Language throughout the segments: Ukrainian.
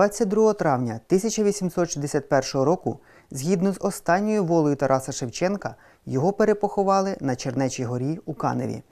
22 травня 1861 року, згідно з останньою волею Тараса Шевченка, його перепоховали на Чернечій горі у Каневі.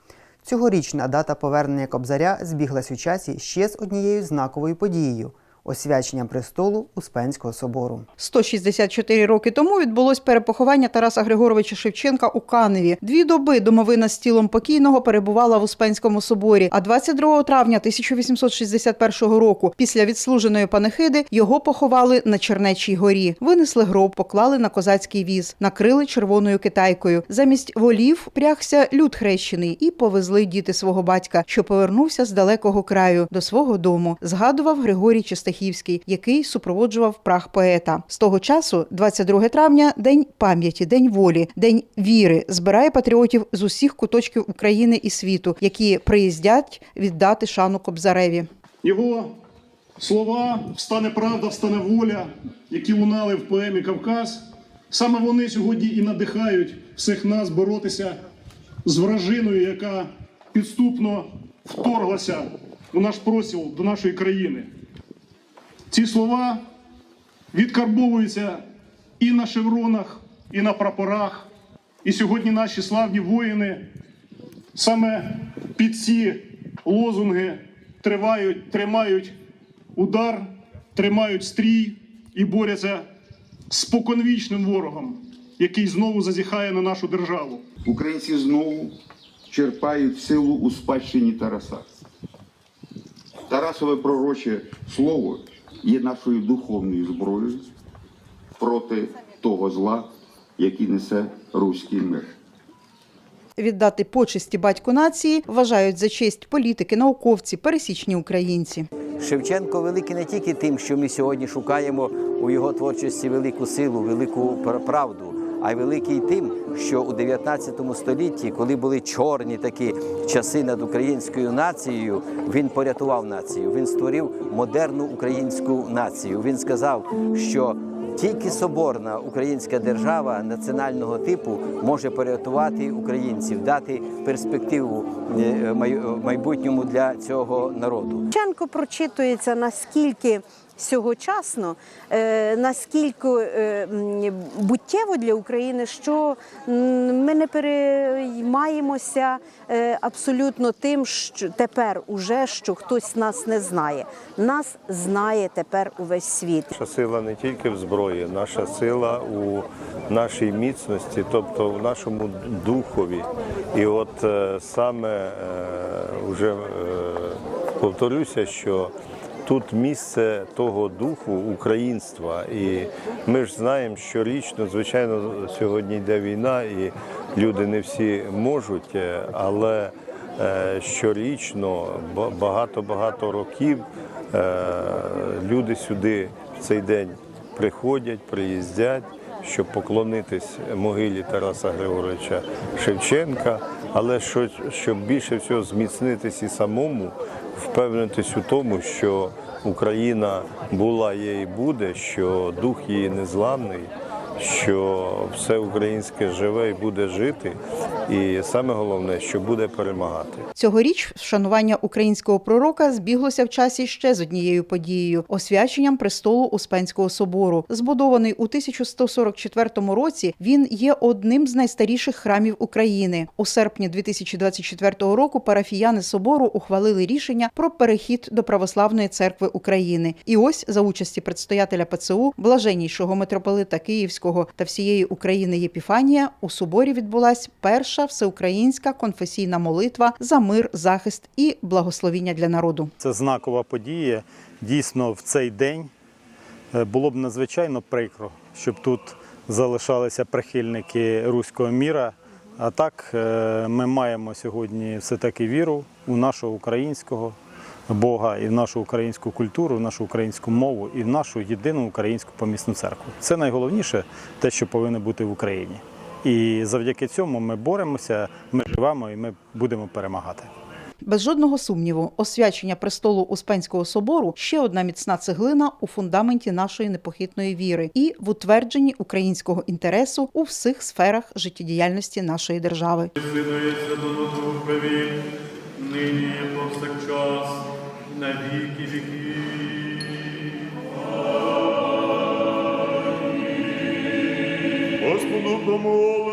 Цьогорічна дата повернення Кобзаря збіглась у часі ще з однією знаковою подією освяченням престолу Успенського собору. 164 роки тому відбулось перепоховання Тараса Григоровича Шевченка у Каневі. Дві доби домовина з тілом покійного перебувала в Успенському соборі. А 22 травня 1861 року, після відслуженої панихиди, його поховали на Чернечій горі. Винесли гроб, поклали на козацький віз, накрили червоною китайкою. Замість волів прягся люд хрещений і повезли діти свого батька, що повернувся з далекого краю до свого дому. Згадував Григорій Чистахівський, який супроводжував прах поета. З того часу, 22 травня, день пам'яті, день волі, день віри, збирає патріотів з усіх куточків України і світу, які приїздять віддати шану Кобзареві. Його слова Встане правда, встане воля, які лунали в поемі Кавказ. Саме вони сьогодні і надихають всіх нас боротися з вражиною, яка підступно вторглася у наш простіл до нашої країни. Ці слова відкарбовуються і на шевронах, і на прапорах. І сьогодні наші славні воїни саме під ці лозунги тривають, тримають удар, тримають стрій і борються з споконвічним ворогом, який знову зазіхає на нашу державу. Українці знову черпають силу у спадщині Тараса. Тарасове пророче слово є нашою духовною зброєю проти того зла, який несе руський мир. Віддати почесті батьку нації вважають за честь політики, науковці, пересічні українці. Шевченко великий не тільки тим, що ми сьогодні шукаємо у його творчості велику силу, велику правду, а й великий тим, що у 19 столітті, коли були чорні такі часи над українською нацією, він порятував націю. Він створив модерну українську націю. Він сказав, що тільки соборна українська держава національного типу може порятувати українців, дати перспективу е, майбутньому для цього народу. Шевченко прочитується наскільки сьогочасно, е, наскільки е, буттєво для України, що ми не переймаємося е, абсолютно тим, що тепер уже що хтось нас не знає. Нас знає тепер увесь світ. Наша сила не тільки в зброї, наша сила у нашій міцності, тобто в нашому духові. І от саме вже повторюся, що тут місце того духу українства. І ми ж знаємо, що річно, звичайно, сьогодні йде війна, і люди не всі можуть, е, але е, щорічно багато-багато років е, люди сюди в цей день приходять, приїздять, щоб поклонитись могилі Тараса Григоровича Шевченка, але що, щоб більше всього зміцнитись і самому, впевнитись у тому, що Україна була, є і буде, що дух її незламний, що все українське живе і буде жити, і саме головне, що буде перемагати. Цьогоріч вшанування українського пророка збіглося в часі ще з однією подією освяченням престолу Успенського собору. Збудований у 1144 році, він є одним з найстаріших храмів України. У серпні 2024 року парафіяни собору ухвалили рішення про перехід до православної церкви України. І ось за участі предстоятеля ПЦУ, блаженнійшого митрополита Київського та всієї України Єпіфанія, у соборі відбулась перша всеукраїнська конфесійна молитва за мир, захист і благословіння для народу. Це знакова подія. Дійсно, в цей день е, було б надзвичайно прикро, щоб тут залишалися прихильники руського міра. А так е, ми маємо сьогодні все-таки віру у нашого українського Бога і в нашу українську культуру, в нашу українську мову і в нашу єдину українську помісну церкву. Це найголовніше те, що повинно бути в Україні. І завдяки цьому ми боремося, ми живемо і ми будемо перемагати. Без жодного сумніву, освячення престолу Успенського собору ще одна міцна цеглина у фундаменті нашої непохитної віри і в утвердженні українського інтересу у всіх сферах життєдіяльності нашої держави. Нині повсякчас, на віки віки. Господу помоли.